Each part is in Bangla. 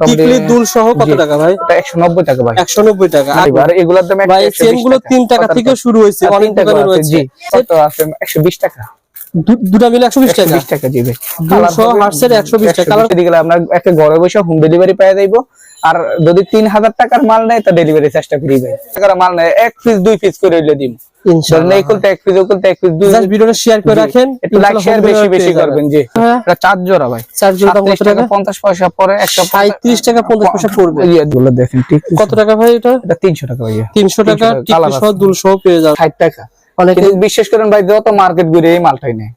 টিকলি দুল সহ কত টাকা ভাই? এটা টাকা টাকা। আর এগুলোর দাম ভাই চেনগুলো তিন টাকা থেকে শুরু হয়েছে অনেক দোকানে রয়েছে। জি। কত আছে? একশো বিশ টাকা। দুটা মিলে একশো বিশ একশো টাকা? বিশ টাকা জি ভাই। হার্সের টাকা। কালার আমরা একটা ঘরে বসে হোম ডেলিভারি পেয়ে যাইবো। আর যদি তিন হাজার টাকার মাল নেয় তো ডেলিভারি চার্জটা ফ্রি ভাই। টাকার মাল নেয় এক পিস দুই পিস করে হইলে জি। হ্যাঁ। দাম কত টাকা ভাই এটা? তিনশো টাকা ভাইয়া। তিনশো টাকা পেয়ে যাবে ষাট টাকা। অনেকে বিশ্বাস করেন ভাই যত মার্কেট ঘুরে এই মালটাই নেই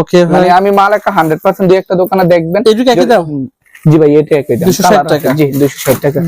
ওকে ভাই। মানে আমি মাল একটা হান্ড্রেড পার্সেন্ট দুই একটা দোকানে দেখবেন। জি ভাই এটা একই দাম। 260 টাকা। জি দুশো ষাট টাকা।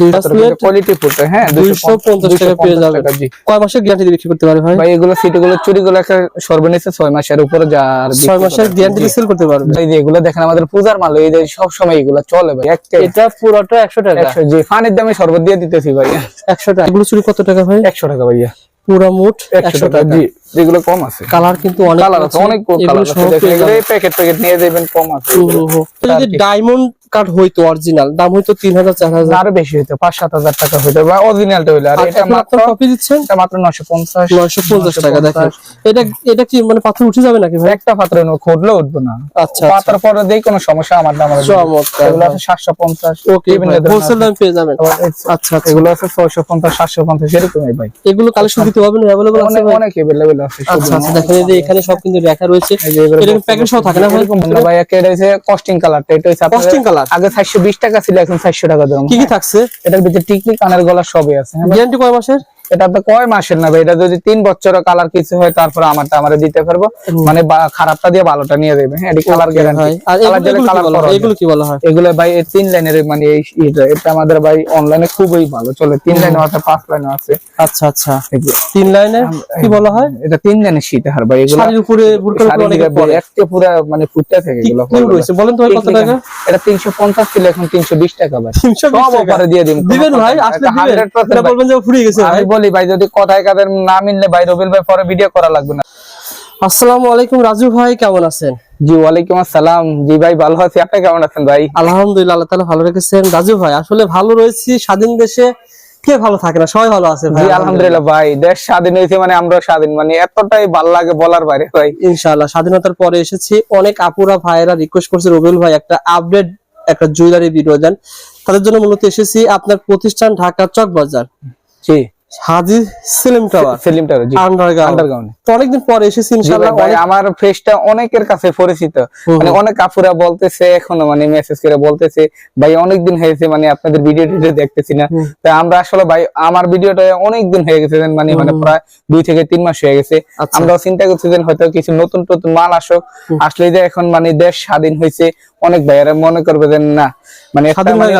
কোয়ালিটি ফুটে হ্যাঁ দুইশো পঞ্চাশ টাকা পেয়ে যাবে জি। কয় মাসের গ্যারান্টি বিক্রি করতে পারে ভাই? ভাই এগুলো সিটিগুলো চুরিগুলো সর্বনিম্ন ছয় মাসের উপরে যা আর বিক্রি ছয় মাসের গ্যারান্টি সেল করতে পারবে যে এগুলো দেখেন আমাদের পূজার মাল এই যে সব সময় এগুলো চলে ভাই একটা এটা পুরোটা একশো টাকা। একশো জি ফানির দামে শরবত দিয়ে দিতেছি ভাই। একশো টাকা। এগুলো চুরি কত টাকা ভাই? একশো টাকা ভাইয়া। পুরা মোট একশো একশো টাকা টাকা। জি। যেগুলো কম আছে। কালার কিন্তু অনেক কালার আছে অনেক কালার আছে। এগুলো যাবেন। প্যাকেট প্যাকেট নিয়ে যাবেন কম আছে। যদি ডায়মন্ড কার্ড হইতো অরিজিনাল দাম হইতো তিন হাজার চার হাজার। আরও বেশি হইতো পাঁচ সাত হাজার টাকা হইতো বা অরিজিনালটা হইল। আর এটা মাত্র কপি দিচ্ছেন? এটা মাত্র নশো পঞ্চাশ নয়শো পঞ্চাশ টাকা দেখেন। এটা এটা কি মানে পাথর উঠে যাবে নাকি ভাই? একটা পাত্র খুঁড়লে উঠবো না। আচ্ছা পাতার পরে দেই কোনো সমস্যা আমার দাম চমৎকার। এগুলো আছে সাতশো পঞ্চাশ ওকে হোলসেল দাম পেয়ে যাবেন। আচ্ছা আচ্ছা। এগুলো আছে ছয়শো পঞ্চাশ সাতশো পঞ্চাশ এরকমই ভাই। এগুলো কালেকশন দিতে পারবেন অ্যাভেলেবল আছে অনেক? অনেক আছে আচ্ছা আচ্ছা দেখেন এই যে এখানে সব কিন্তু লেখা রয়েছে প্যাকেট সহ থাকে না? ভাই এটা হচ্ছে কস্টিং কালারটা এটা হচ্ছে কস্টিং কালার আগে টাকা ছিল এখন চারশো টাকা দাম কি কি থাকছে? এটার ভিতরে টিকলি কানের গলা সবই আছে। হ্যাঁ গ্যারান্টি কয় মাসের? এটা আপনার কয় মাসের না ভাই? এটা যদি তিন বছরের কালার কিছু হয় তারপরে আমারটা আমরা দিতে পারব। মানে খারাপটা দিয়ে ভালোটা নিয়ে দেবে এটি কালার গ্যারান্টি এগুলো- কি বলা হয়? ভাই এই তিন লাইনের মানে এই এটা আমাদের ভাই অনলাইনে খুবই ভালো চলে। তিন লাইনে আছে পাঁচ লাইনে আছে। আচ্ছা আচ্ছা। তিন লাইনে কি বলা হয়? এটা তিন লাইনের শীত হার ভাই এগুলো। শাড়ির উপরে একটা পুরা মানে ফুটতে থাকে এগুলো রয়েছে? বলেন তো কত টাকা এটা তিনশো পঞ্চাশ ছিল এখন তিনশো বিশ টাকা ভাই। 320 সব টাকা। দিয়ে দিন দিবেন ভাই আসলে দিবেন। এটা বলবেন যে ফুরিয়ে গেছে বলি ভাই যদি কথায় কাদের না মিললে ভাই রবিল ভাই পরে ভিডিও করা লাগবে না। আসসালামু আলাইকুম রাজু ভাই কেমন আছেন? জি ওয়ালাইকুম আসসালাম। জি ভাই ভালো আছি। আপনি কেমন আছেন ভাই? আলহামদুলিল্লাহ আল্লাহ তাআলা ভালো রেখেছেন। রাজু ভাই আসলে ভালো রয়েছি স্বাধীন দেশে কে ভালো থাকে না? সবাই ভালো আছে ভাই জি আলহামদুলিল্লাহ। ভাই দেশ স্বাধীন হয়েছে মানে আমরা স্বাধীন। মানে এতটাই ভালো লাগে বলার বাইরে ভাই। ইনশাআল্লাহ স্বাধীনতার পরে এসেছি। অনেক আপুরা ভাইয়েরা রিকোয়েস্ট করছে রবিউল ভাই একটা আপডেট একটা জুয়েলারি ভিডিও দেন। তাদের জন্য মূলত এসেছি আপনার প্রতিষ্ঠান ঢাকা চক বাজার জি। Haji Selim tower. Selim tower underground underground অনেকদিন পরে এসেছি ইনশাআল্লাহ আমার ফেসটা অনেকের কাছে পরিচিত। মানে অনেক কাপুরা বলতেছে এখনও মানে মেসেজ করে বলতেছে ভাই অনেকদিন হয়েছে মানে আপনাদের ভিডিও টিডিও দেখতেছি না। আমরা আসলে ভাই আমার ভিডিওটা অনেকদিন হয়ে গেছে মানে মানে প্রায় দুই থেকে তিন মাস হয়ে গেছে। আচ্ছা। আমরাও চিন্তা করছি যে হয়তো কিছু নতুন নতুন মাল আসুক। আসলে যে এখন মানে দেশ স্বাধীন হয়েছে অনেক ভাইয়ারা মনে করবে যে না মানে একটা মানে-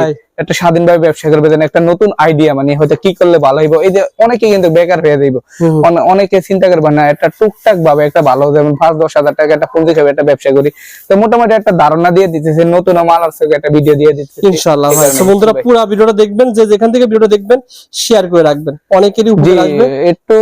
ভাই। একটা স্বাধীনভাবে ব্যবসা করবে যেন একটা নতুন আইডিয়া মানে হয়তো কি করলে ভালো হইব। এই যে অনেকে কিন্তু বেকার হয়ে যাইব। অনেকে চিন্তা করবে না একটা টুকটাক ভাবে একটা ভালো যেমন পাঁচ দশ হাজার টাকা একটা ফুল হিসাবে একটা ব্যবসা করি। তো মোটামুটি একটা ধারণা দিয়ে দিতেছে নতুন মাল আসছে একটা ভিডিও দিয়ে দিচ্ছে ইনশাআল্লাহ ভাই। বন্ধুরা পুরো ভিডিওটা দেখবেন যে যেখান থেকে ভিডিওটা দেখবেন শেয়ার করে রাখবেন। অনেকেরই উপকার আসবে। একটু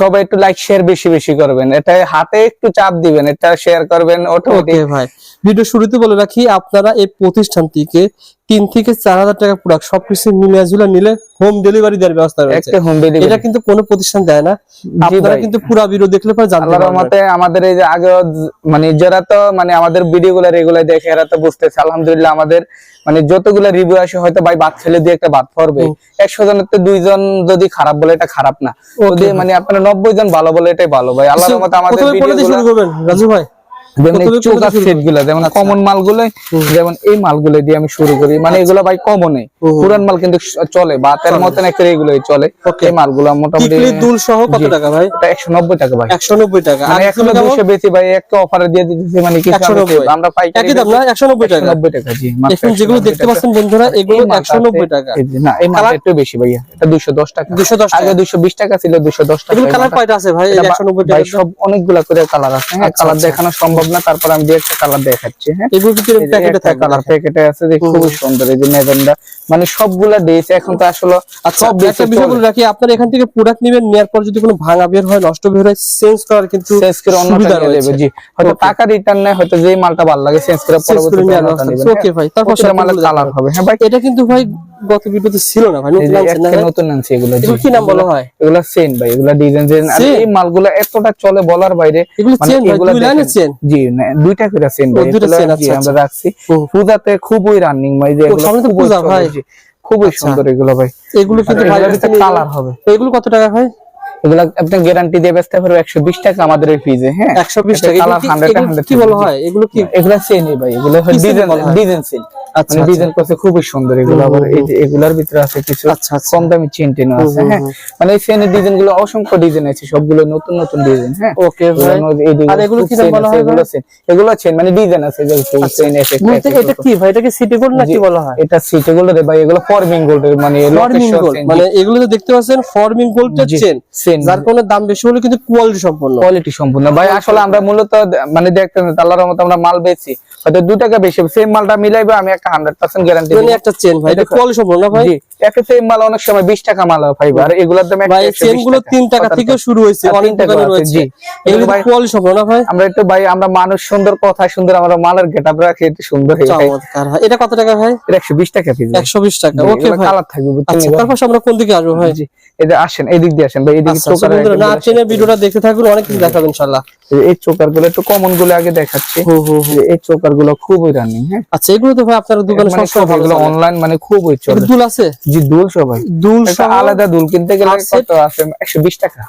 সবাই একটু লাইক শেয়ার বেশি বেশি করবেন। এটা হাতে একটু চাপ দিবেন এটা শেয়ার করবেন অটোমেটিক ওকে ভাই। ভিডিও শুরুতে বলে রাখি আপনারা এই প্রতিষ্ঠানটিকে তিন থেকে চার হাজার টাকা প্রোডাক্ট সবকিছু মিলিয়ে ঝুলে নিলে হোম ডেলিভারি দেওয়ার ব্যবস্থা রয়েছে। একটা হোম ডেলিভারি এটা কিন্তু কোনো প্রতিষ্ঠান দেয় না। আপনারা কিন্তু পুরো ভিডিও দেখলে পরে জানতে পারবেন। মতে আমাদের এই যে আগে মানে যারা তো মানে আমাদের ভিডিও গুলো রেগুলার দেখে এরা তো বুঝতেছে আলহামদুলিল্লাহ আমাদের মানে যতগুলো রিভিউ আসে হয়তো ভাই বাদ ফেলে দিয়ে একটা বাদ পড়বে। হুম। একশো জনের তো দুইজন যদি খারাপ বলে এটা খারাপ না। যদি মানে আপনারা নব্বই জন ভালো বলে এটাই ভালো ভাই। আল্লাহর মতে আমাদের ভিডিও শুরু করবেন রাজু ভাই। যেমন এই প্রথমে চোকা কোনটা শুরু সেটগুলা যেমন কমন মালগুলো যেমন এই মালগুলো দিয়ে আমি শুরু করি। মানে এগুলো ভাই পুরান মাল কিন্তু চলে বাতের মতন একটা এগুলোই চলে। এই মালগুলো মোটামুটি দুল সহ কত টাকা ভাই? এটা একশো নব্বই টাকা ভাই। একশো নব্বই টাকা। আর মানে এগুলো দুশো বেশি ভাই একটা অফারে দিয়ে দিতেছি মানে কিছু 190 আমি- আমরা পাইকারি একই দাম না? একশো নব্বই টাকা? নব্বই টাকা জি এখন যেগুলো দেখতে পাচ্ছেন বন্ধুরা এগুলো এই মালটা একশো নব্বই আছে- টাকা না এই মালটা একটু বেশি ভাইয়া এটা দুশো দশ টাকা। দুশো দশ আগে টাকা দুশো বিশ টাকা ছিল দুশো দশ টাকা। এগুলো কালার কয়টা আছে ভাই? এই এটা একশো নব্বই ভাই টাকা সব অনেকগুলা করে কালার আছে হ্যাঁ আচ্ছা, কালার আচ্ছা। দেখানো সম্ভব না তারপর আমি একটা কালার দেখাচ্ছি হ্যাঁ? এগুলো কিন্তু প্যাকেটে থাকে কালার প্যাকেটে আছে যে খুবই সুন্দর এই যে মেজেন্ডা মানে সবগুলা ড্রেস এখন তো আসলে আচ্ছা সব একটা বিষয় রাখি আপনার এখান থেকে প্রোডাক্ট নেবেন নেওয়ার পর যদি কোনো ভাঙা বের হয় নষ্ট বের হয় চেঞ্জ করার কিন্তু চেঞ্জ করে অন্যটা সুবিধা দেবে জি। হয়তো টাকা রিটার্ন নেয় হয়তো যেই মালটা ভালো লাগে চেঞ্জ করে পরবর্তীতে ওকে ভাই তারপর প্রতিটা মালের কালার হবে হ্যাঁ ভাই? এটা কিন্তু ভাই গত ভিডিওতে ছিল না ভাই নতুন আনছি এগুলো কি নাম বলা হয়? এগুলো চেন ভাই এগুলো ডিজাইন আর এই মালগুলো এতটা চলে বলার বাইরে এগুলো মানে চেন এগুলা। চেন জি দুইটা করে চেন ভাই দুইটা চেন আছে আচ্ছা, আমরা রাখছি। হুম। পূজাতে খুবই রানিং ভাই যে এগুলো খুবই ভাই। খুবই আচ্ছা। সুন্দর এগুলো ভাই। এগুলো কিন্তু ভাই কালার হবে। এগুলো কত টাকা ভাই? এগুলা আপনি গ্যারান্টি দিয়ে বেচতে পারবে একশো বিশ টাকা আমাদের এই হ্যাঁ? একশো বিশ টাকা। এগুলো কি- বলা হয়? এগুলো কি এগুলা চেনই ভাই এগুলো ডিজাইন ডিজাইন চেন আচ্ছা মানে আচ্ছা। ডিজাইন করছে খুবই সুন্দর এগুলো। আবার এই যে এগুলার ভিতরে আছে কিছু আচ্ছা। কম দামি চেন টেন আছে হ্যাঁ? মানে এই চেনের ডিজাইনগুলো অসংখ্য ডিজাইন আছে সবগুলো নতুন নতুন ডিজাইন হ্যাঁ? ওকে আর এগুলো কি বলা হয় এগুলো চেন এগুলো চেন মানে ডিজাইন আছে যে চেন এফেক্ট এটা কি ভাই? এটা কি সিটি গোল্ড না কি বলা হয়? এটা সিটে গোল্ড রে ভাই এগুলো ফরমিং গোল্ড মানে ফর্মিং গোল্ড মানে এগুলো দেখতে পাচ্ছেন ফর্মিং গোল্ডের জি, চেন যার দাম বেশি হলো কিন্তু কোয়ালিটি সম্পূর্ণ ভাই আসলে আমরা মূলত মানে দেখতেন আল্লাহর রহমতে আমরা মাল বেচি। হয়তো টাকা বেশি। সেম মালটা মিলাইবো আমি একটা হান্ড্রেড পার্সেন্ট গ্যারান্টি একটা চেন ভাই এটা। কোয়ালিটি সম্পূর্ণ না ভাই? জি মাল অনেক সময় বিশ টাকা মাল পাইবে আর এগুলোর দাম ভাই চেনগুলো টাকা। থেকে শুরু হয়েছে অনেক দোকানে রয়েছে। এগুলো কোয়ালিটি সম্পন্ন না ভাই? আমরা একটু ভাই আমরা মানুষ সুন্দর কথা সুন্দর আমরা মালের রাখি সুন্দর হয়ে চমৎকার এটা কত টাকা ভাই? এটা একশো বিশ টাকা পিস একশো বিশ টাকা ওকে ভাই। কালার থাকবে বুঝছেন আচ্ছা তারপর আমরা কোন দিকে আসব ভাই? আসেন দিয়ে আসেন ভাই এদিকে আচ্ছা চোকার না চেনে ভিডিওটা দেখতে থাকুন অনেক কিছু দেখাবেন ইনশাআল্লাহ। এই চোকারগুলো একটু কমনগুলো আগে দেখাচ্ছি। এই চোকারগুলো খুবই রানিং হ্যাঁ। আচ্ছা এগুলো তো ভাই আপনার দোকানে মানে। অনলাইন মানে খুবই চলে। এটা দুল আছে? জি দুল সবাই। দুল আলাদা দুল কিনতে গেলে কত আছে টাকা।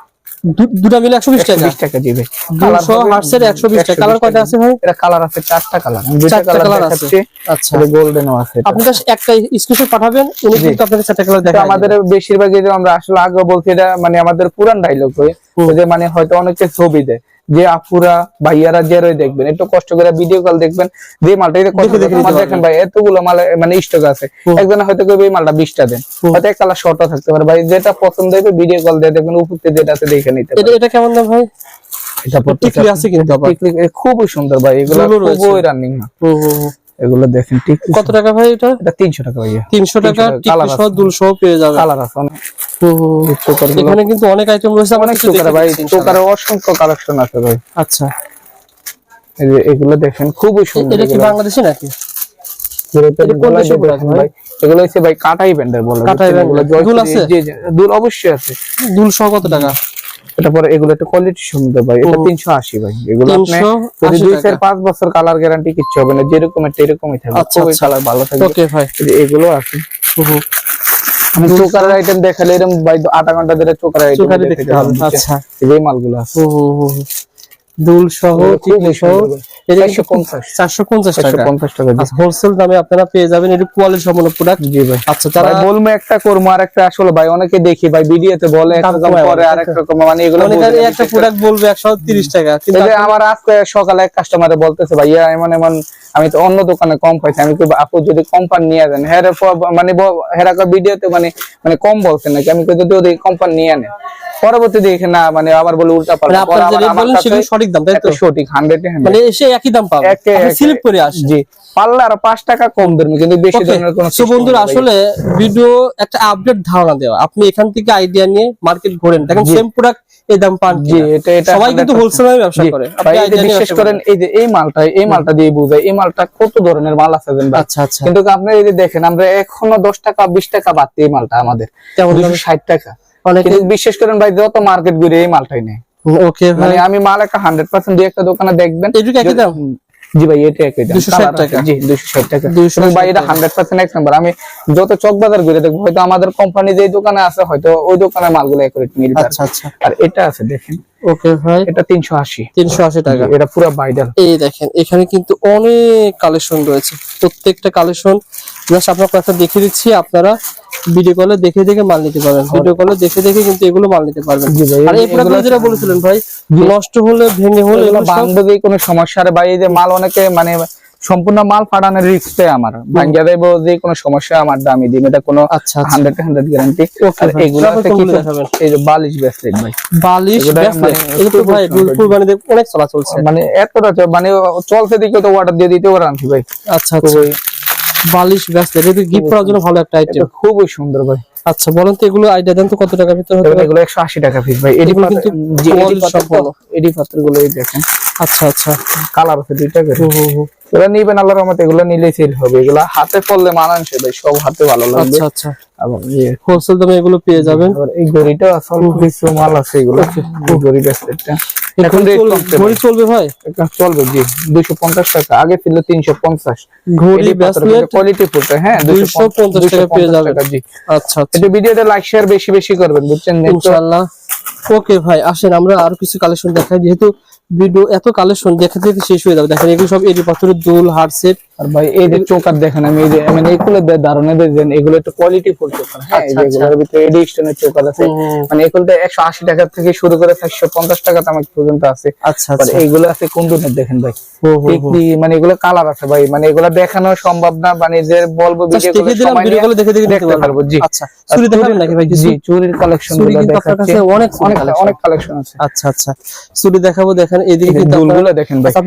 দুটা মিলে একশো বিশ টাকা? বিশ টাকা জি ভাই কালার সহ হার্সের টাকা। কালার কয়টা আছে ভাই? এটা কালার আছে চারটা কালার চারটা কালার আছে। আচ্ছা। এটা গোল্ডেনও আছে আপনি একটা স্ক্রিনশট পাঠাবেন উনি কিন্তু আপনাকে চারটা কালার দেখাবেন আমাদের বেশিরভাগ আমরা আসলে আগে বলছি এটা মানে আমাদের পুরান ডাইলগ হয়ে যে মানে হয়তো অনেকে ছবি দেয়। যে আপুরা ভাইয়ারা যে রয়ে দেখবেন একটু কষ্ট করে ভিডিও কল দেখবেন যে মালটা কত দেখেন ভাই এতগুলো মাল মানে স্টক আছে। একজনে হয়তো কেউ এই মালটা বিশটা দেন। হয়তো এক কালার শর্টও থাকতে পারে। ভাই যেটা পছন্দ হবে ভিডিও কল দিয়ে দেখবেন উপর থেকে যেটা আছে দেখে নিতে এটা এটা কেমন দাম ভাই? এটা আছে কিন্তু খুবই সুন্দর ভাই এগুলো খুবই রানিং। এগুলো দেখেন ঠিক কত টাকা ভাই এটা? এটা তিনশো টাকা ভাইয়া। তিনশো টাকা টাকা, সহ। দুল সহ পেয়ে যাবে কালার আছে অনেক এখানে কিন্তু অনেক আইটেম রয়েছে অনেক চোকার ভাই চোকার অসংখ্য কালেকশন আছে ভাই। আচ্ছা। এই যে এগুলো দেখেন খুবই সুন্দর এটা কি বাংলাদেশি নাকি? এগুলো হচ্ছে ভাই কাটাই ব্যান্ডের বলে। কাটাই? ব্যান্ডের। দুল আছে? দুল অবশ্যই আছে। দুল সহ কত টাকা? এটা পরে এগুলো একটা কোয়ালিটি সুন্দর ভাই এটা হুম। তিনশো আশি ভাই এগুলো আপনি যদি দুই টাকা। চার পাঁচ বছর কালার গ্যারান্টি কিচ্ছু হবে না যেরকম একটা এরকমই থাকবে আচ্ছা, খুবই আচ্ছা। কালার ভালো থাকবে ওকে ভাই এগুলো আছে। আমি চোকারের আইটেম দেখালে এরকম ভাই আধা ঘণ্টা ধরে চোকারের আইটেম হবে আচ্ছা এই মালগুলো আছে হুম, হুম। দুল সহ সহ। এটা 450 চারশো পঞ্চাশ। পঞ্চাশ টাকা। আচ্ছা হোলসেল দামে আপনারা পেয়ে যাবেন এটা কোয়ালিটি সম্পন্ন প্রোডাক্ট জি ভাই। আচ্ছা বলব একটা করব আর একটা আসলে ভাই অনেকে দেখি ভাই ভিডিওতে বলে একরকম কমায় আর একরকম মানে এগুলো একটা প্রোডাক্ট বলবে একশো তিরিশ টাকা কিন্তু আমার আজকে সকালে এক কাস্টমারে বলতেছে ভাইয়া এমন এমন আমি তো অন্য দোকানে কম পাইছি আমি আপু যদি কম পান নিয়ে যান। হ্যাঁ রে, প- মানে হেরা ভিডিওতে মানে মানে কম বলছেন নাকি? আমি যদি ওদের কম পান নিয়ে আনে পরবর্তী দেখে না মানে আবার বলে উল্টা মানে পাল্টা সেগুলো সঠিক দাম তাই তো? সঠিক হান্ড্রেড মানে একই দাম পাবে সিলেক্ট করে জি আর পাঁচ টাকা কম ধরবে কিন্তু বেশি ধরনের কোনো বন্ধুরা আসলে ভিডিও একটা আপডেট ধারণা দেওয়া। আপনি এখান থেকে আইডিয়া নিয়ে মার্কেট ঘোরেন। দেখেন সেম প্রোডাক্ট এই দাম পান জি এটা এটা সবাই কিন্তু 100% ব্যবসা করে। আপনি এই যে idea নিয়ে বিশেষ করেন এই যে এই মালটা এই মালটা দিয়ে বুঝাই এই মালটা কত ধরনের মাল আছে জানেন আচ্ছা আচ্ছা। কিন্তু আপনি এই যে দেখেন আমরা এখনও দশ টাকা বিশ টাকা বাড়তি এই মালটা আমাদের। কেমন দুশো ষাট টাকা। বিশ্বাস করেন ভাই যত মার্কেট ঘুরে এই মালটাই নেই ওকে মানে আমি মাল একটা হান্ড্রেড পার্সেন্ট একটা দোকানে দেখবেন। এটুকু একই দাম? জি ভাই এটা একই দাম। 260 টাকা। জি দুশো ষাট টাকা। 260 ভাই এটা হান্ড্রেড পার্সেন্ট এক নাম্বার আমি যত চক বাজার ঘুরে দেখব হয়তো আমাদের কোম্পানি যে দোকানে আছে হয়তো ওই দোকানের মালগুলো একুরেট মিলবে আচ্ছা আচ্ছা। আর এটা আছে দেখেন। ওকে ভাই। এটা তিনশো আশি। তিনশো আশি টাকা। এটা পুরো বাইডাল এই দেখেন এখানে কিন্তু অনেক কালেকশন রয়েছে। প্রত্যেকটা কালেকশন জাস্ট আপনার কথা দেখিয়ে দিচ্ছি আপনারা ভিডিও কলে দেখে দেখে মাল নিতে পারবেন। ভিডিও কলে দেখে দেখে কিন্তু এগুলো মাল নিতে পারবেন। জি ভাই, আর এই প্রোডাক্টগুলো যেটা বলেছিলেন ভাই নষ্ট হলে ভেঙে হলে এগুলো বাংলাদেশে কোনো সমস্যা রে ভাই এই যে মাল অনেকে মানে সম্পূর্ণ মাল ফাটানোর রিস্কটাই আমার। ভাঙ্গিয়া দেবো যে কোনো সমস্যা আমার দামি দিন এটা কোনো হান্ড্রেড হান্ড্রেড গ্যারান্টি ভাই, এগুলো এই যে বালিশ ব্রেসলেট ভাই। বালিশ মানে অনেক চলা চলছে। মানে এতটা মানে চলছে দিকে তো অর্ডার দিয়ে দিতে পারে আনছি ভাই। আচ্ছা আচ্ছা। বালিশ গাছ এটা গিফট করার জন্য ভালো একটা আইটেম এটা খুবই সুন্দর ভাই। আচ্ছা বলেন তো এগুলো আইডিয়া দেন তো কত টাকা ভিতর হতে এগুলো- পারে? এগুলো একশো আশি টাকা পিস ভাই এডি পাতা কিন্তু এডি পাতা পাথর এডি পাতাগুলো গুলো এই দেখেন। আচ্ছা আচ্ছা। কালার আছে দুইটা করে। হুম। এগুলো নিবেন আল্লাহর রহমতে এগুলো নিলেই সেল হবে। এগুলা হাতে পড়লে মানানসে ভাই সব হাতে ভালো লাগবে। আচ্ছা আচ্ছা। ইয়ে হোলসেল দামে এগুলো পেয়ে যাবেন। এই ঘড়িটা আসল কিছু মাল আছে এগুলো। এই ঘড়ি ব্রেসলেটটা এখন ঘড়ি চলবে- ভাই? এটা চলবে জি। দুইশো পঞ্চাশ টাকা। আগে ছিল তিনশো পঞ্চাশ। ঘড়ি ব্রেসলেট কোয়ালিটি ফুটে হ্যাঁ 250 টাকা পেয়ে যাবেন। জি। আচ্ছা এটা ভিডিওটা লাইক শেয়ার বেশি বেশি করবেন বুঝছেন? ইনশাআল্লাহ। ওকে ভাই আসেন আমরা আরও কিছু কালেকশন দেখাই। যেহেতু ভিডিও এত কালেকশন দেখা থেকে শেষ হয়ে যাবে। দেখেন, এগুলো সব এডি পাথরের দুল হার্ট সেট আর ভাই এই যে চোকার দেখেন আমি এই যে মানে এগুলো ধারণা দেন এগুলো একটু কোয়ালিটি ফুল চোকার হ্যাঁ আচ্ছা, এগুলোর ভিতরে এডিশনের চোকার আছে। মানে এগুলোতে একশো আশি টাকা থেকে শুরু করে চারশো পঞ্চাশ টাকা দাম পর্যন্ত আছে। আচ্ছা আর আচ্ছা। এইগুলো আছে কুন্দুনের দেখেন ভাই। হুম, হুম, হুম। দেখলি মানে এগুলো কালার আছে ভাই। মানে এগুলো দেখানো সম্ভব না মানে যে বলব ভিডিও দেখে দিলাম ভিডিও কলে দেখে দেখে দেখতে পারব জি। আচ্ছা চুরি দেখাবেন নাকি ভাই জি চুরির কালেকশন কাছে অনেক অনেক কালেকশন আছে। আচ্ছা আচ্ছা। চুরি দেখাবো দেখেন এদিকে দুলগুলো দেখেন ভাই। আচ্ছা,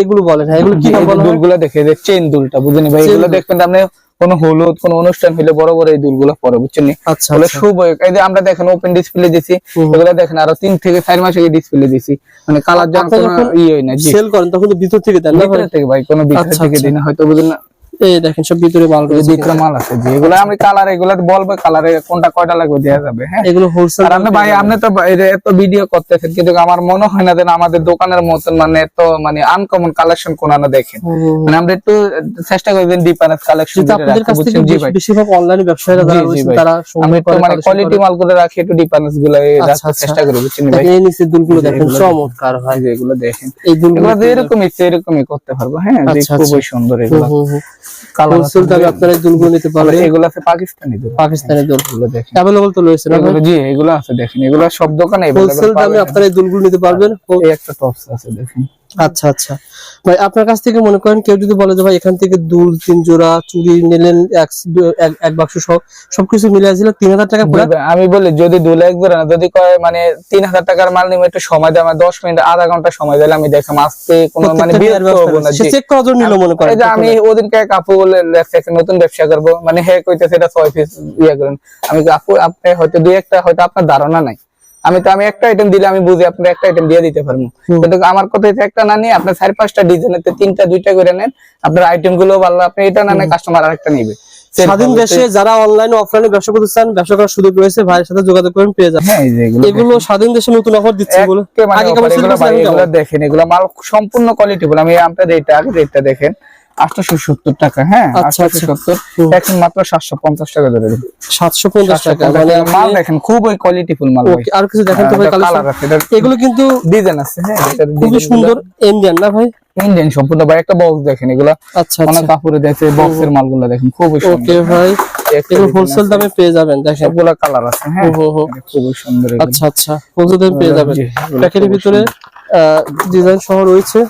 এগুলো বলেন হ্যাঁ এগুলো কি নাম? দুলগুলো দেখে চেন দুলটা বুঝেনি ভাই? এগুলো দেখবেন আপনি কোনো হলুদ কোন অনুষ্ঠান হলে বড় বড় এই দুলগুলো পরে বুঝছেন? আচ্ছা আচ্ছা। শুভ এই যে আমরা দেখেন ওপেন ডিসপ্লে দিছি ওগুলো এগুলো দেখেন আরও তিন থেকে চার মাস আগে ডিসপ্লে দিছি। মানে কালার যখন ইয়ে হয় না সেল করেন তখন ভিতর থেকে দেন না ভিতরে থেকে ভাই কোনো ভিতরে আচ্ছা, থেকে। দিন হয়তো বুঝলেন না। এই দেখেন সব ভিতরে মাল রয়েছে। ভিতরে মাল আছে জি এগুলো আমি কালার এগুলো বলব কালারে কোনটা কয়টা লাগবে দেওয়া যাবে হ্যাঁ? এগুলো হোলসেল আর আপনি ভাই আপনি তো এত ভিডিও করতেছেন কিন্তু আমার মনে হয় না যেন আমাদের দোকানের মতন মানে এত মানে আনকমন কালেকশন কোন না দেখেন। মানে আমরা একটু চেষ্টা করি ডিফারেন্স কালেকশন আপনাদের কাছ থেকে জি ভাই? বেশিরভাগ অনলাইনে ব্যবসায়ীরা যারা রয়েছেন তারা সংগ্রহ করে মানে কোয়ালিটি। মালগুলো রাখি একটু ডিফারেন্সগুলো আচ্ছা, রাখার আচ্ছা। চেষ্টা করি বুঝছেন ভাই? এই নিচের দুলগুলো দেখেন চমৎকার ভাই। ভাই যে এগুলো দেখেন। এই দুলগুলো এরকমই এরকমই করতে পারব হ্যাঁ? আচ্ছা, খুবই সুন্দর এগুলো। হোলসেল দামে আপনারা দুলগুলো নিতে পারবেন। এগুলো আছে পাকিস্তানি দুল দেখেন। তো রয়েছে না এগুলো জি এগুলো আছে দেখেন। এগুলো সব দোকানে হোলসেল দামে আপনারা এই দুলগুলো নিতে পারবেন। এই একটা টপস আছে দেখেন। আচ্ছা আচ্ছা। ভাই আপনার কাছ থেকে মনে করেন কেউ যদি বলে যে ভাই এখান থেকে দুল তিন জোড়া চুড়ি নিলেন এক বাক্স সহ সবকিছু মিলে তিন হাজার টাকা আমি বলি যদি দু লাখ ধরে না যদি কয় মানে তিন হাজার টাকার মাল নিবে একটু সময় দেয় আমার দশ মিনিট আধা ঘণ্টা সময় দিলে আমি দেখলাম আজকে কোনো মানে। চেক করার জন্য নিল মনে করেন যে আমি ওদিনকে এক আপু বলে নতুন ব্যবসা করব মানে হে কইতেছে এটা ছয় পিস ইয়ে করেন। আমি কি, আপু আপনি হয়তো দুই একটা হয়তো আপনার ধারণা নাই। আমি তো আমি একটা আইটেম দিলে আমি বুঝি আপনি একটা আইটেম দিয়ে দিতে পারব। কিন্তু আমার কথা হচ্ছে একটা না নিয়ে আপনার চার পাঁচটা ডিজাইনের তিনটা দুইটা করে নেন আপনার আইটেমগুলো ভালো আপনি এটা না নেন কাস্টমার আরেকটা নিবে। স্বাধীন দেশে যারা অনলাইন অফলাইনে ব্যবসা করতে চান ব্যবসা করার সুযোগ রয়েছে ভাইয়ের সাথে যোগাযোগ করেন পেয়ে যাবেন। হ্যাঁ এগুলো এগুলো স্বাধীন দেশে নতুন অফার দিচ্ছে বলে একেবারে আগে কেমন এগুলো এগুলো? দেখেন এগুলো মাল সম্পূর্ণ কোয়ালিটি বলে আমি আপনার রেটটা আগে রেটটা দেখেন। আটশো সত্তর টাকা হ্যাঁ? আচ্ছা, আটশো আচ্ছা। সত্তর। এখন মাত্র সাতশো পঞ্চাশ টাকা ধরে দিন। 750 টাকা মানে মাল দেখেন মাল আর কিছু দেখেন তো ভাই এটার এগুলো কিন্তু ডিজাইন আছে হ্যাঁ খুবই সুন্দর ইন্ডিয়ান না ভাই? ইন্ডিয়ান সম্পূর্ণ ভাই একটা বক্স দেখেন এগুলো আচ্ছা অনেক আচ্ছা কাপড়ে দেখে বক্সের মালগুলো দেখেন খুবই ওকে ভাই এগুলো হোলসেল দামে পেয়ে যাবেন দেখেন। কালার আছে হ্যাঁ খুবই সুন্দর আচ্ছা আচ্ছা হোলসেল দামে পেয়ে যাবেন। প্যাকেটের ভিতরে ডিজাইন সহ রয়েছে।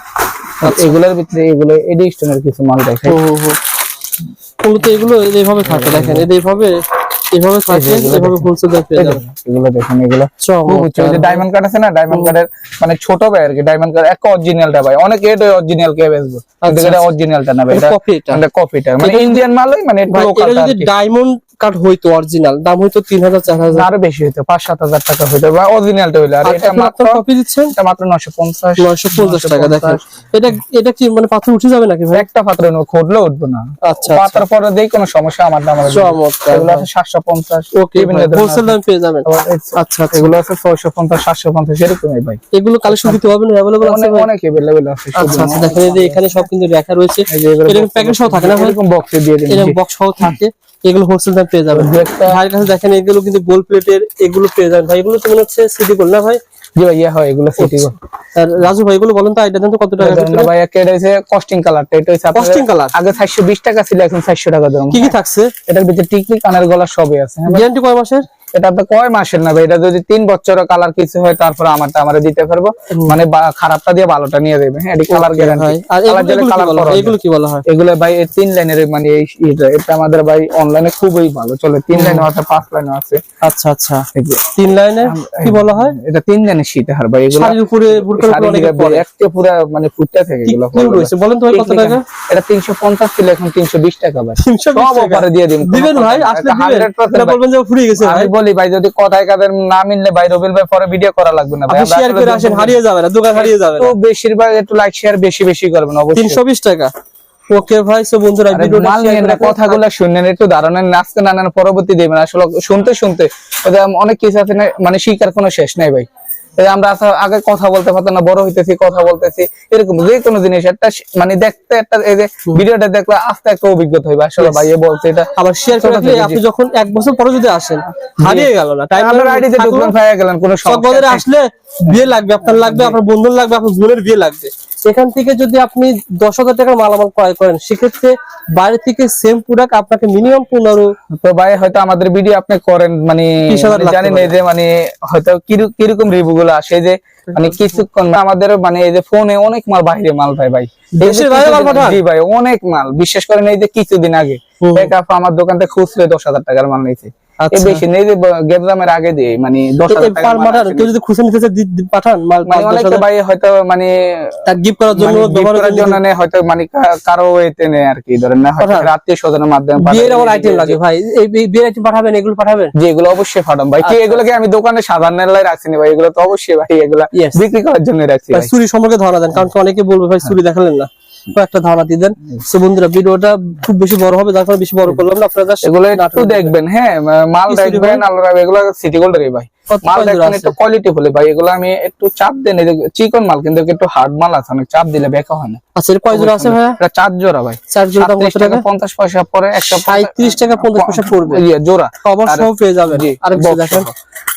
এগুলোর ভিতরে এগুলো এডিশনের কিছু মাল দেখে হুম, হুম, হুম। মূলত এগুলো এইভাবে থাকে দেখেন এইভাবে এইভাবে থাকে এগুলো দেখেন। এগুলো চমৎকার। ডায়মন্ড কার্ড আছে না ডায়মন্ড কার্ডের মানে ছোট ভাই আর কি ডায়মন্ড কার্ড এক অরিজিনালটা ভাই। অনেক এটা অরিজিনাল কে বেচবো আচ্ছা, এটা আচ্ছা। অরিজিনালটা না ভাই এটা এটা এটা। এটা কপিটা মানে এটা- ইন্ডিয়ান মালই মানে একটু ভাই, লোকাল এটা যদি ডায়মন্ড কার্ড হইতো অরিজিনাল দাম হইতো তিন হাজার চার হাজার আরও বেশি হইতো পাঁচ সাত হাজার টাকা হইতো বা অরিজিনালটা হইল। আর এটা মাত্র কপি দিচ্ছেন? এটা মাত্র নশো পঞ্চাশ নয়শো পঞ্চাশ টাকা দেখেন। এটা এটা কি মানে পাথর উঠে যাবে নাকি একটা পাত্র খুঁড়লেও উঠবো না। আচ্ছা পাতার পরে দিয়ে কোনো সমস্যা আমার দাম চমৎকার। এগুলো আছে সাতশো পঞ্চাশ। ওকে হোলসেল দামে পেয়ে যাবেন। আচ্ছা আচ্ছা। এগুলো আছে ছয়শো পঞ্চাশ সাতশো পঞ্চাশ এরকমই ভাই। এগুলো কালেকশন দিতে পারবেন অ্যাভেলেবল আছে অনেক এভেলেবেল আছে আচ্ছা আচ্ছা দেখেন যে এখানে সব কিন্তু লেখা রয়েছে। এরকম প্যাকেট সহ থাকে না এরকম বক্সে দিয়ে দিন। এরকম বক্স সহ থাকে। এগুলো হোলসেল দাম পেয়ে যাবেন। ভাইয়ের কাছে দেখেন এগুলো কিন্তু গোল প্লেটের এগুলো পেয়ে যাবেন। ভাই এগুলো তো মনে হচ্ছে সিটি গোল না ভাই? জি ভাই ইয়া হয় এগুলো সিটি আর রাজু ভাই এগুলো বলেন তো এটা দেন তো কত টাকা না ভাই একটা এটা হচ্ছে কস্টিং কালারটা এটা হচ্ছে কস্টিং কালার আগে চারশো বিশ টাকা ছিল এখন চারশো টাকা দাম কি কি থাকছে? এটার ভিতরে টিকলি কানের গলা সবই আছে। হ্যাঁ গ্যারান্টি কয় মাসের? এটা আপনার কয় মাসের না ভাই? এটা যদি তিন বছরের কালার কিছু হয় তারপরে আমারটা আমরা দিতে পারব। মানে খারাপটা দিয়ে ভালোটা নিয়ে দেবে। হ্যাঁ এটি কালার গ্যারান্টি এগুলো- কি বলা হয়? এগুলো ভাই তিন লাইনের মানে এটা আমাদের ভাই অনলাইনে খুবই ভালো। চলে তিন লাইনে আছে পাঁচ লাইনে আছে। আচ্ছা আচ্ছা। তিন লাইনের কি বলা হয়? এটা তিন লাইনের শীত হার ভাই এগুলো শাড়ির উপরে বুরকার উপরে অনেকে পরে। একটা পুরা মানে ফুটতে থাকে এগুলো কি রয়েছে? বলেন তো কত টাকা? এটা তিনশো পঞ্চাশ ছিল এখন তিনশো বিশ টাকা ভাই। 320 সব টাকা। দিয়ে দিন দিবেন ভাই আসলে দিবেন। 100% এটা ভাই। বলবেন যে ফুরিয়ে গেছে ভাই। বলি ভাই যদি কথায় কাদের না মিললে ভাই রবিল ভাই পরে ভিডিও করা লাগবে না ভাই। শেয়ার করে আসেন হারিয়ে যাবে না দোকান হারিয়ে যাবে তো বেশিরভাগ একটু লাইক শেয়ার বেশি বেশি করবেন অবশ্যই। তিনশো বিশ টাকা। ওকে ভাই সো বন্ধুরা ভিডিওটা মাল নিয়ে না। কথাগুলো শুনেন একটু ধারণা নাচতে না না পরবর্তী দেবেন। আসলে শুনতে শুনতে অনেক কিছু আছে মানে শিকার কোনো শেষ নাই ভাই। আমরা আগে কথা বলতে পারতাম না বড় হইতেছি কথা বলতেছি এরকম যে কোনো জিনিস একটা মানে দেখতে একটা এই যে ভিডিওটা দেখলে আস্তে একটা অভিজ্ঞতা হইবে আসলে ভাই বলছে এটা আবার শেয়ার করে ছোট রাখলে থেকে আপনি যখন এক বছর পরে যদি আসেন হারিয়ে গেল না টাইম আপনার আইডিতে ঢুকলেন ভাইয়া গেলেন কোনো সমস্যা আসলে বিয়ে লাগবে আপনার লাগবে আপনার বন্ধুর লাগবে আপনার বোনের বিয়ে লাগবে। এখান থেকে যদি আপনি দশ হাজার টাকার মালামাল ক্রয় করেন সেক্ষেত্রে বাইরে থেকে সেম প্রোডাক্ট আপনাকে মিনিমাম পনেরো তো ভাই হয়তো আমাদের ভিডিও আপনি করেন মানে 30,000 মানে জানি না এই যে মানে হয়তো কীরকম রিভিউ গুলো আসে যে মানে কিছুক্ষণ আমাদের মানে এই যে ফোনে অনেক মাল বাইরে মাল ভাই ভাই? জি ভাই অনেক মাল। বিশেষ করে এই যে কিছুদিন আগে। আমার দোকান থেকে খুচরে দশ হাজার টাকার মাল নিয়েছে। আচ্ছা। বেশি নেই যে গেবজামের আগে দিয়ে মানে দশ হাজার টাকার মাল পাঠান আসে কেউ যদি খুশি নিতে চায় দি- দি- পাঠান মাল মানে পাঁচ দশ অনেকে ভাই হয়তো মানে তার গিফট করার জন্য মানে করার জন্য জন্য হয়তো মানে কারও এতে নেই আর কি ধরেন না আত্মীয় স্বজনের মাধ্যমে বিয়ের আমার আইটেম লাগে ভাই। এই এই বিয়ের আইটেম পাঠাবেন এগুলো পাঠাবেন? জি এগুলো অবশ্যই ফাটাম ভাই। কি আচ্ছা। এগুলোকে আমি দোকানে সাধারণ লাই রাখছি না ভাই এগুলো তো অবশ্যই ভাই এগুলো. বিক্রি করার জন্য রাখছি চুরি সম্পর্কে ধরা দেন কারণ অনেকে বলবে ভাই চুরি দেখালেন না। কয়েকটা ধারণা দিয়ে দেন। তো বন্ধুরা ভিডিওটা খুব বেশি বড় হবে যার কারণে বেশি বড় করলাম না। আপনারা এগুলো একটু দেখবেন। হ্যাঁ মাল দেখবেন আল্লাহ এগুলো সিটি গোল্ডেরই ভাই। মাল? একটু কোয়ালিটি ভাই এগুলো আমি একটু চাপ দেন চিকন মাল কিন্তু একটু হার্ড মাল আছে অনেক চাপ দিলে বেকা হয় না। আচ্ছা কয় জোড়া আছে ভাইয়া? এটা চার জোড়া ভাই। চার জোড়া কত টাকা? টাকা পঞ্চাশ পয়সা পরে একশো সাঁত্রিশ টাকা পঞ্চাশ পয়সা পড়বে। জোড়া। কভার সহ পেয়ে যাবেন। আর দেখেন। সহ।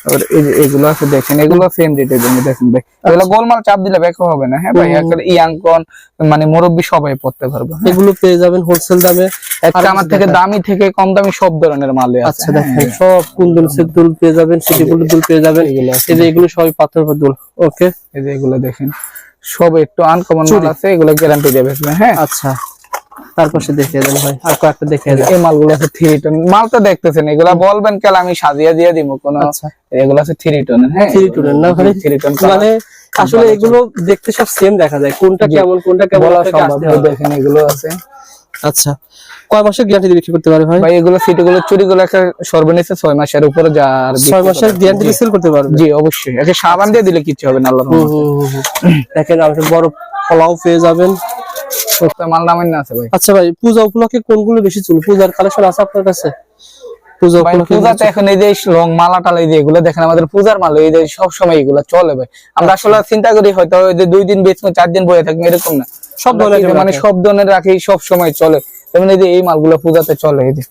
এবার এই যে এগুলো আছে দেখেন এগুলো সেম রেটে দেবেন দেখেন ভাই। এগুলো গোলমাল চাপ দিলে বেকা হবে না হ্যাঁ ভাই? ইয়াং কোন মানে মুরব্বী সবাই পড়তে পারবে হ্যাঁ। এগুলো পেয়ে যাবেন হোলসেল দামে। একটা আমার থেকে দামি থেকে কম দামি সব ধরনের মালে আছে। আচ্ছা দেখেন। সব দুল পেয়ে যাবেন সিটি গুলো দুল পেয়ে যাবেন। এই যে এগুলো সবই পাথর দুল। ওকে এই যে এগুলো দেখেন। সব একটু আনকমন মাল আছে এগুলো গ্যারান্টি দেবে হ্যাঁ। আচ্ছা। তারপর দেখিয়ে দেন ভাই। আর কয়েকটা দেখিয়ে দেন। এই মালগুলো আছে থ্রি টন মাল তো দেখতেছেন এগুলা বলবেন কেন আমি সাজিয়ে দিয়ে দিব কোনো আচ্ছা। এগুলো আছে থ্রি টনের হ্যাঁ। থ্রি টুনের না ভাই? থ্রি টন মানে আসলে এগুলো দেখতে সব সেম দেখা যায় কোনটা কেমন কোনটা কেমন। দেখেন এগুলো আছে। আচ্ছা। কয় মাসের গ্যারান্টি দিয়ে বিক্রি করতে পারে ভাই? ভাই এগুলো সিটি গুলো চুরি গুলো একটা সর্বনিম্ন ছয় মাসের উপরে যা আর বিক্রি ছয় করা মাসের গ্যারান্টি দিয়ে সেল করতে পারবে? জি অবশ্যই। একটা সাবান দিয়ে দিলে কিছু হবে না আল্লাহ হুম, হুম। দেখেন আপনি বড় ফলাও পেয়ে যাবেন। সস্তা মাল নামেন না আছে ভাই। আচ্ছা ভাই পূজা উপলক্ষে কোনগুলো বেশি চলে? পূজার কালেকশন আছে আপনার কাছে? পূজা ভাই উপলক্ষে এখন এই যে রং মালা টালা এই যে এগুলো দেখেন আমাদের পূজার মাল এই যে সব সময় এগুলো চলে ভাই। আমরা। আসলে চিন্তা করি হয়তো দুই দিন বেচবো চার দিন বয়ে থাকবে এরকম না। সব আমরা ধরনের মানে সব ধরনের রাখি সব সময় চলে। যেমন এই যে এই মালগুলো পূজাতে চলে এই যে।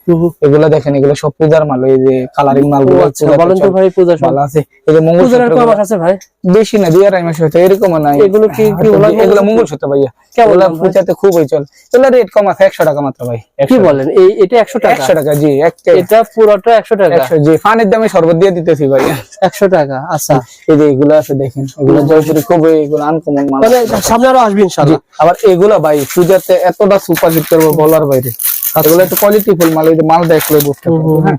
এগুলো দেখেন এগুলো সব পূজার মাল এই যে কালারিং মালগুলো বলেন তো ভাই পূজা সব। মাল আছে। এই যে পূজার আর কয় মাস আছে ভাই? বেশি না দুই আড়াই মাস হয়তো এরকম নাই। এগুলো কি- কি ওলা এগুলো মঙ্গলসূত্র? মঙ্গলসূত্র ভাইয়া। এগুলো? পূজাতে খুবই চলে। এগুলো রেট কম আছে একশো টাকা মাত্র ভাই কি বলেন এই এটা একশো টাকা? একশো টাকা জি এটা পুরোটা একশো টাকা? একশো জি ফানের দামে সর্বত দিয়ে দিতেছি ভাই একশো টাকা আচ্ছা। এই যে এগুলো আছে দেখেন এগুলো জয়পুরি খুবই এগুলো আনকমন মাল। মানে সামনে আরও আসবে জি ইনশাল্লাহ আবার এগুলো ভাই পূজাতে এতটা সুপার হিট করব বলার বাইরে এগুলো একটু কোয়ালিটি ফুল মাল এই যে মাল দেখলে বুঝতে হ্যাঁ?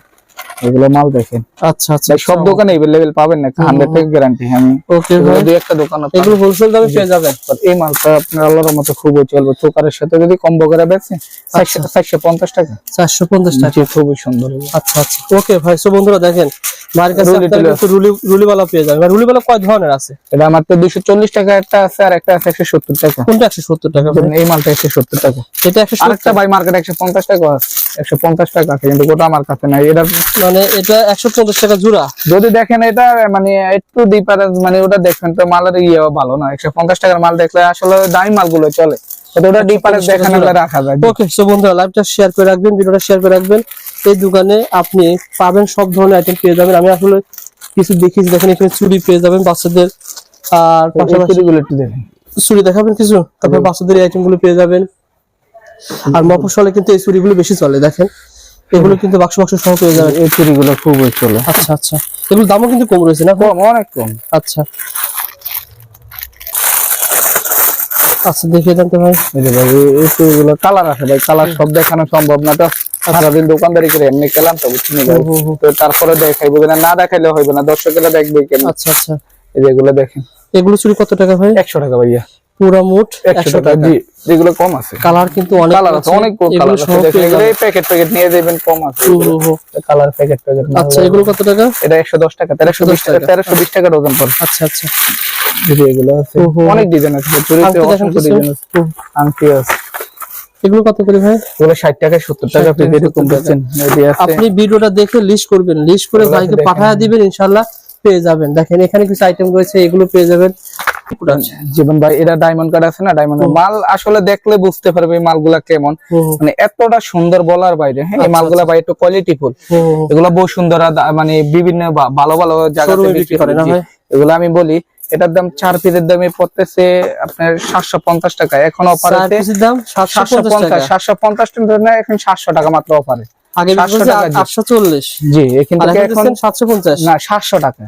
এগুলো মাল দেখেন। আচ্ছা আচ্ছা সব দোকানে এভেলেবেল পাবেন না হান্ড্রেড টাকা গ্যারান্টি আমি ওকে ভাই। দুই একটা দোকান এগুলো হোলসেল দামে পেয়ে যাবেন। এই মালটা আপনার আল্লাহর মতো খুবই চলবে। চোকারের সাথে যদি কম্বো করে বেচেন আচ্ছা। চারশো পঞ্চাশ টাকা। চারশো পঞ্চাশ টাকা। জি, খুবই সুন্দর আচ্ছা আচ্ছা। ওকে ভাই সো বন্ধুরা দেখেন রুলিওয়ালা পেয়ে যাবেন। রুলিওয়ালা কয় ধরনের আছে? এটা আমার তো দুইশো চল্লিশ টাকা একটা আছে আর একটা আছে একশো সত্তর টাকা। কোনটা একশো সত্তর টাকা ভাই? এই মালটা একশো সত্তর টাকা। এটা একশো আরেকটা সত্তর ভাই মার্কেট একশো পঞ্চাশ টাকা আছে একশো পঞ্চাশ টাকা আছে কিন্তু গোটা আমার কাছে নাই। এটা মানে এটা একশো পঞ্চাশ টাকা জোড়া। যদি দেখেন এটা মানে একটু ডিফারেন্স মানে ওটা দেখবেন তো মালের ইয়ে ভালো না একশো পঞ্চাশ টাকার মাল দেখলে আসলে দামি মালগুলো চলে। ওটা ডিফারেন্স দেখেন রাখা যায়। ওকে সো বন্ধুরা লাইভটা শেয়ার করে রাখবেন ভিডিওটা শেয়ার করে রাখবেন। এই দোকানে আপনি পাবেন সব ধরনের আইটেম পেয়ে যাবেন। আমি আসলে কিছু দেখিয়েছি দেখেন এখানে চুড়ি পেয়ে যাবেন বাচ্চাদের। আর একটু দেখেন। চুড়ি দেখাবেন কিছু? তারপর বাচ্চাদের আইটেমগুলো পেয়ে যাবেন। আর মফসলে কিন্তু এই চুড়িগুলো বেশি চলে দেখেন। এগুলো কিন্তু বাক্স বাক্স সহ পেয়ে যাবেন এই চুড়িগুলো খুবই চলে। আচ্ছা আচ্ছা। এগুলোর দামও কিন্তু কম রয়েছে না? কম অনেক কম। আচ্ছা। আচ্ছা দেখিয়ে দেন তো ভাই এই যে ভাই এই- কালার আছে ভাই কালার সব দেখানো সম্ভব না তো। সারাদিন দোকানদারি করে এমনি খেলাম তো হুম। তো তারপরে দেখাইবো না না দেখাইলে হইবে না দর্শকেরা দেখবে কেন আচ্ছা আচ্ছা। এই যে এগুলো দেখেন। এগুলো চুরি কত টাকা ভাই? একশো টাকা ভাইয়া। পুরা মোট টাকা। জি যেগুলো কম আছে। কালার কিন্তু অনেক কালার আছে অনেক কালার আছে। এগুলো প্যাকেট প্যাকেট নিয়ে যাবেন কম আছে। কালার প্যাকেট প্যাকেট আচ্ছা এগুলো কত টাকা? এটা একশো দশ টাকা তেরোশো বিশ টাকা টাকা। পড়ে। আচ্ছা আচ্ছা। এগুলো আছে। অনেক ডিজাইন আছে চুরিতে অসংখ্য ডিজাইন আছে। আংটি আছে। এগুলো কত করে ভাই? এগুলো টাকা সত্তর টাকা 60 পিস এরকম 70 টাকা। পাচ্ছেন এই যে আছে। আপনি ভিডিওটা দেখে লিস্ট করবেন। লিস্ট করে ভাইকে। পাঠায় দিবেন ইনশাআল্লাহ পেয়ে যাবেন। দেখেন এখানে কিছু আইটেম রয়েছে এগুলো পেয়ে যাবেন। জীবন ভাই এটা ডায়মন্ড কার্ড আছে না? ডায়মন্ড মাল আসলে দেখলে বুঝতে পারবে মালগুলা কেমন। মানে এতটা সুন্দর বলার বাইরে হ্যাঁ এই আচ্ছা, মালগুলা ভাই একটু। এগুলা বহু সুন্দর মানে বিভিন্ন ভালো ভালো জায়গাতে বিক্রি করে। এগুলো আমি বলি এটার দাম চার পিসের দামে পড়তেছে আপনার সাতশো পঞ্চাশ টাকা এখন অফার আছে সাতশো পঞ্চাশ সাতশো পঞ্চাশ টাকা। এখন সাতশো টাকা মাত্র অফারে আগে বিক্রি 700 জি। 840 জি এখান আর থেকে এখন এখন দিচ্ছেন 750 না সাতশো টাকা।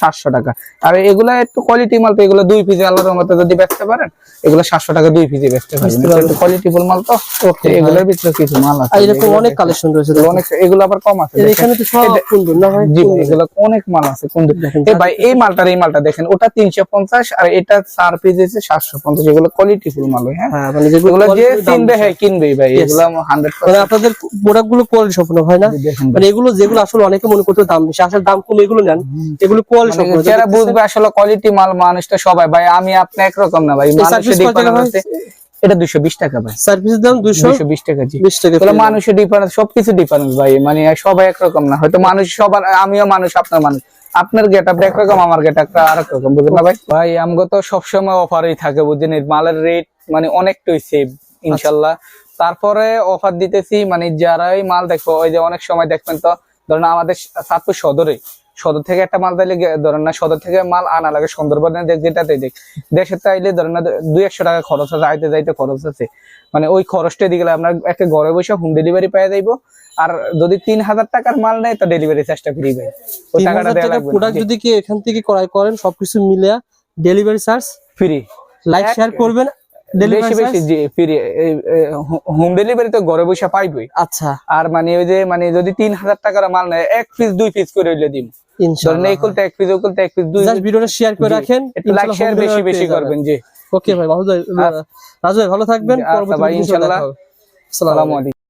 সাতশো টাকা। আর এগুলা একটু কোয়ালিটি মাল তো এগুলো দুই পিসে আল্লাহর মতো যদি বেচতে পারেন এগুলো সাতশো টাকা দুই পিসে বেচতে পারবেন বুঝতে পারলাম। একটু কোয়ালিটি ফুল মাল তো এগুলোর ভিতরে কিছু মাল আছে। এরকম অনেক কালেকশন রয়েছে অনেক এগুলো আবার কম আছে এখানে তো সব সুন্দর না ভাই? জি এগুলো অনেক মাল আছে এই ভাই এই মালটার এই মালটা দেখেন ওটা তিনশো পঞ্চাশ আর এটা চার পিস আছে সাতশো পঞ্চাশ। এগুলো কোয়ালিটি ফুল মাল হ্যাঁ? হ্যাঁ মানে যেগুলো যে কিনবে হ্যাঁ কিনবেই ভাই এগুলো হান্ড্রেড আপনাদের প্রোডাক্ট গুলো কোয়ালিটি সম্পূর্ণ হয় না? মানে এগুলো যেগুলো আসলে অনেকে মনে করতে দাম বেশি আসলে দাম কম এগুলো নেন এগুলো কোয়ালিটি মানে সম্পূর্ণ। যারা বুঝবে আসলে কোয়ালিটি মাল মানুষটা সবাই ভাই আমি আপনি একরকম না ভাই। মানুষের service কত টাকা ডিফারেন্স ভাই? আছে এটা দুশো বিশ টাকা ভাই। সার্ভিসের দাম দুশো বিশ টাকা জি। টাকা এগুলো মানুষের ডিফারেন্স সবকিছু ডিফারেন্স ভাই। মানে সবাই একরকম না হয়তো মানুষ সবার আমিও মানুষ আপনার মানুষ। আপনার গেট আপ একরকম আমার গেট আপটা আরেক রকম বুঝলেন না ভাই? ভাই আমগো তো সবসময় অফারই থাকে বুঝছেন এই মালের রেট মানে অনেকটাই সেভ ইনশাল্লাহ। তারপরে অফার দিতেছি মানে যারাই মাল দেখব ওই যে অনেক সময় দেখবেন তো ধরেন আমাদের সাতপুর সদরে সদর থেকে একটা মাল তাইলে ধরেন না সদর থেকে মাল আনা লাগে সুন্দরবনে দেখ যেটাতে দেখ দেশে তাইলে ধরেন না দুই একশো টাকা খরচ আছে আইতে যাইতে খরচ আছে। মানে ওই খরচটা দিকে আমরা একটা ঘরে বসে হোম ডেলিভারি পেয়ে যাইবো আর যদি তিন হাজার টাকার মাল নেয় তো ডেলিভারি চার্জটা ফ্রি ভাই। ওই টাকাটা দেওয়া লাগবে প্রোডাক্ট যদি কি এখান থেকে ক্রয় করেন সবকিছু মিলে delivery charge free like share করবেন বেশি বেশি জি ফ্রি হোম ডেলিভারি তো ঘরে বসে পাইবই। আচ্ছা। আর মানে ওই যে মানে যদি তিন হাজার টাকার মাল নেয় এক পিস দুই পিস করে হইলে দিন ধরেন ইনশাআল্লাহ এই এক পিস এক পিস দুই ভিডিওটা শেয়ার করে রাখেন একটু লাইক শেয়ার বেশি বেশি করবেন জি। ওকে ভাই মাহমুদ রাজু ভাই ভালো থাকবেন পরবর্তী ভাই, ইনশাআল্লাহ। আসসালামু আলাইকুম।